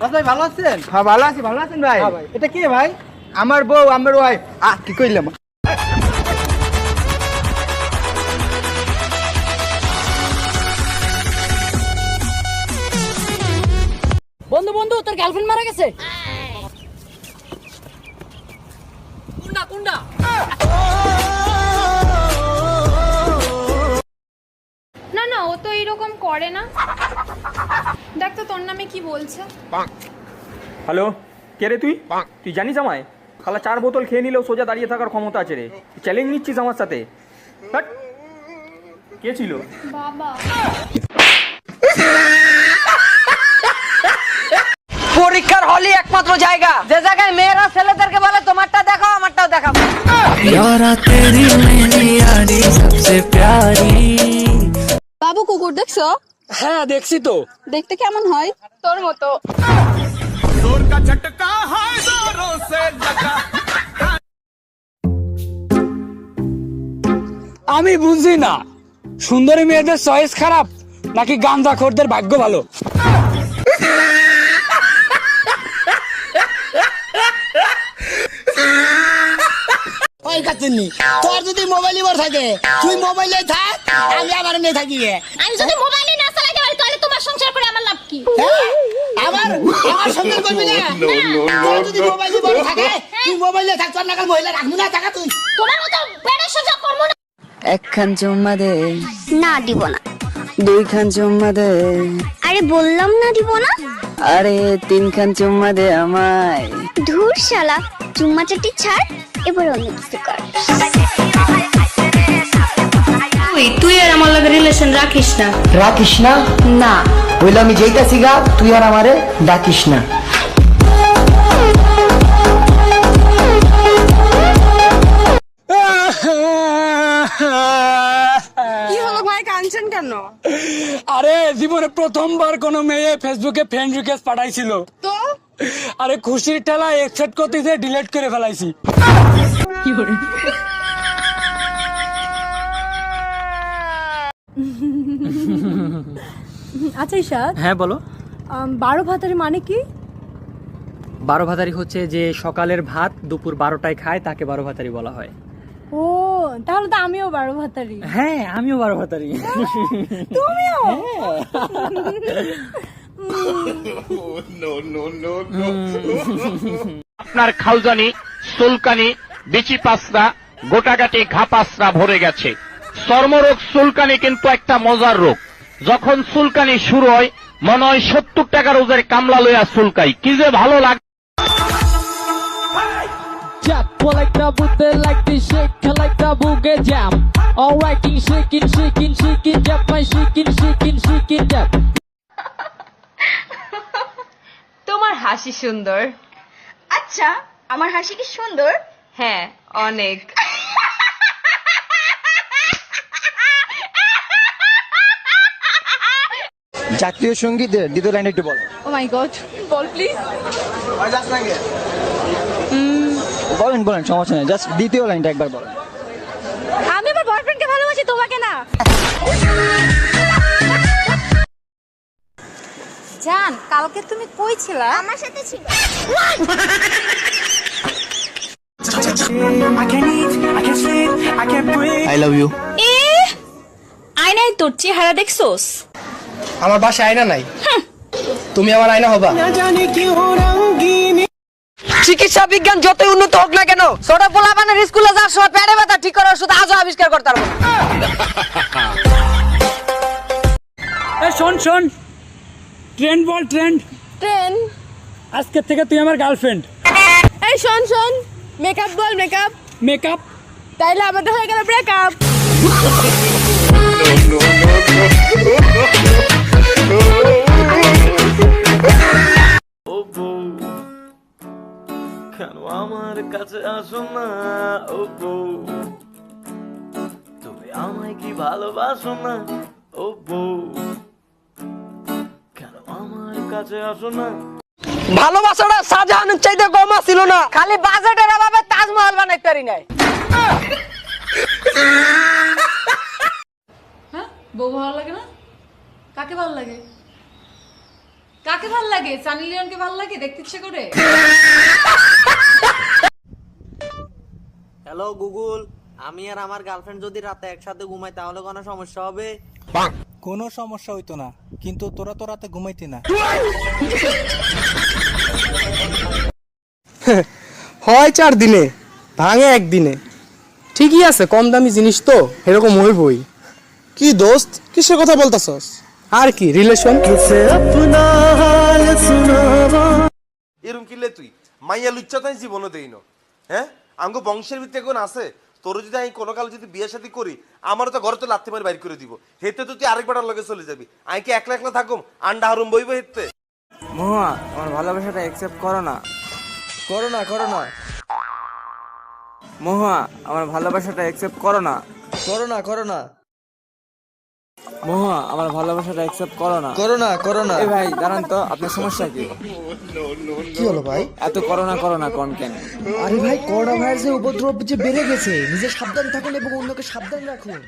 ভাই ভালো আছেন? হ্যাঁ ভালো আছি ভালো আছেন ভাই? হ্যাঁ ভাই এটা কে ভাই? আমার বউ আমার ওয়াইফ আহ কি কইলাম? বন্ধু বন্ধু তোর গার্লফ্রেন্ড মারা গেছে? কুন্ডা কুন্ডা। না না ও তো এরকম করে না। দেখ তো তোর নামে কি বলছে। হ্যালো কে রে তুই? তুই জানিস আমায়? খালা চার বোতল খেয়ে নিলেও সোজা দাঁড়িয়ে থাকার ক্ষমতা আছে রে। চ্যালেঞ্জ নিচ্ছিস আমার সাথে। কে ছিল? বাবা। পরীক্ষার হলই একমাত্র জায়গা। যে জায়গায় মেয়েরা ছেলেদেরকে বলে তোমারটা দেখো আমারটাও দেখাও। বাবু কুকুর দেখছ? হ্যাঁ দেখছি তো। দেখতে কেমন হয়? তোর মতো। আমি বুঝি না। সুন্দরী মেয়েদের চয়েস খারাপ নাকি গান্দা খোরদের ভাগ্য ভালো? ওই তোর যদি মোবাইল থাকে তুই মোবাইলে থাক আমি আমার নিয়ে থাকি আমি যদি মোবাইলে না চালাতে পারি তাহলে তোমার সংসার করে আমার কি? হ্যাঁ? আমার আমার সঙ্গে করবি না? তোর যদি মোবাইল ইবার থাকে তুই মোবাইলে থাক তোর নাকাল মহিলা রাখবি না টাকা তুই। তোমার মতো বেড়ে সোজা করব না। একখান চুম্মা দে। না দিব না। দুইখান চুম্মা দে। আরে বললাম না দিব না। আরে তিনখান চুম্মা দে আমায়। ধুর শালা চুম্মা চাটি ছাড় এবার অন্য কিছু কর। তুই তুই আর আমার লাগে রিলেশন রাখিস না। রাখিস না? না। বললাম আমি যেইতাছি গা তুই আর আমারে ডাকিস না। কি হলো ভাই কাঁদছেন কেন? আরে জীবনে প্রথমবার কোনো মেয়ে ফেসবুকে ফ্রেন্ড রিকোয়েস্ট পাঠাইছিল। তো? আরে খুশির ঠেলা একসেপ্ট করতে যে ডিলিট করে ফেলাইছি। আচ্ছা ঈশাদ হ্যাঁ বলো। বারো ভাতারের মানে কি? বারো ভাতারি হচ্ছে যে সকালের ভাত দুপুর বারোটায় খায় তাকে বারো ভাতারি বলা হয়। ও তাহলে তো আমিও বারো ভাতারি। হ্যাঁ আমিও বারো ভাতারি। তুমিও? আপনার খাউজানি সুলকানি বিচি পাসরা গোটাগাটি ঘা পাসরা ভরে গেছে। চর্মরোগ সুলকানি কিন্তু একটা মজার রোগ। যখন সুলকানি শুরু হয় মনে হয় সত্তর টাকা রোজের কামলা লইয়া সুলকাই কি যে ভালো লাগে তোমার হাসি সুন্দর। আচ্ছা আমার হাসি কি সুন্দর? হ্যাঁ অনেক। জাতীয় সঙ্গীতের দ্বিতীয় লাইন একটু বল। ও মাই গড বল প্লিজ বলেন বলেন সমস্যা নেই জাস্ট দ্বিতীয় লাইনটা একবার বলেন। আমি আমার বয়ফ্রেন্ডকে ভালোবাসি তোমাকে না। জান কালকে তুমি কই ছিলা? আমার সাথে ছিল। আই লাভ ইউ এ আয়নায় তোর চেহারা দেখছোস? আমার বাসায় আয়না নাই তুমি আমার আয়না হবা চিকিৎসা বিজ্ঞান যতই উন্নত হোক না কেন ছোট পোলা বানের স্কুলে যাওয়ার সময় পেটে ব্যথা ঠিক করার ওষুধ আজও আবিষ্কার করতে পারব এ শোন শোন ট্রেন্ড বল ট্রেন্ড ট্রেন আজকের থেকে তুই আমার গার্লফ্রেন্ড এই শোন শোন মেকআপ বল মেকআপ মেকআপ তাইলে আমাদের হয়ে গেল ব্রেকআপ আসো না ও বউ তুমি আমায় কি ভালোবাসো না ও বউ কেন আমার কাছে আসো না? ভালোবাসাটা শাহজাহানের চাইতে কম ছিল না। খালি বাজেটের অভাবে তাজমহল বানাইতে পারি নাই। হ্যাঁ? বউ ভালো লাগে না? কাকে ভালো লাগে? কাকে ভালো লাগে? সানি লিওনকে ভালো লাগে? দেখতে ইচ্ছে করে? হ্যালো গুগল আমি আর আমার গার্লফ্রেন্ড যদি রাতে একসাথে ঘুমাই তাহলে কোনো সমস্যা হবে? কোনো সমস্যা হইতো না কিন্তু তোরা তো রাতে ঘুমাইতি না। হয় চার দিনে ভাঙে একদিনে। ঠিকই আছে কম দামি জিনিস তো এরকম হইবই। কি দোস্ত? কিসের কথা বলতাছস? আর কি রিলেশন এরম কিলে তুই? মাইয়া লুচ্চা তাই জীবনও দেই না হ্যাঁ? আঙ্গ বংশের ভিত্তি এখন আছে। তোর যদি আমি কোনো কাল যদি বিয়ে শাদী করি আমারও তো ঘরে তো লাত্তি মারি বাইর করে দিব। হেতে তো তুই আরেক বেটার লগে চলে যাবি। আমি কি একলা একলা থাকুম? আন্ডা হারুম বইব হেতে মহুয়া আমার ভালোবাসাটা অ্যাকসেপ্ট করো না। করো না করো না। মহুয়া আমার ভালোবাসাটা অ্যাকসেপ্ট করো না। করো না করো না। মহুয়া আমার ভালোবাসাটা অ্যাকসেপ্ট করো না। করো না করো না। এ ভাই দাঁড়ান তো আপনার সমস্যা কি? কি হলো ভাই? এত করোনা করোনা কোন কেন? আরে ভাই করোনা ভাইরাসের উপদ্রব যে বেড়ে গেছে নিজে সাবধান থাকুন এবং অন্যকে সাবধান রাখুন।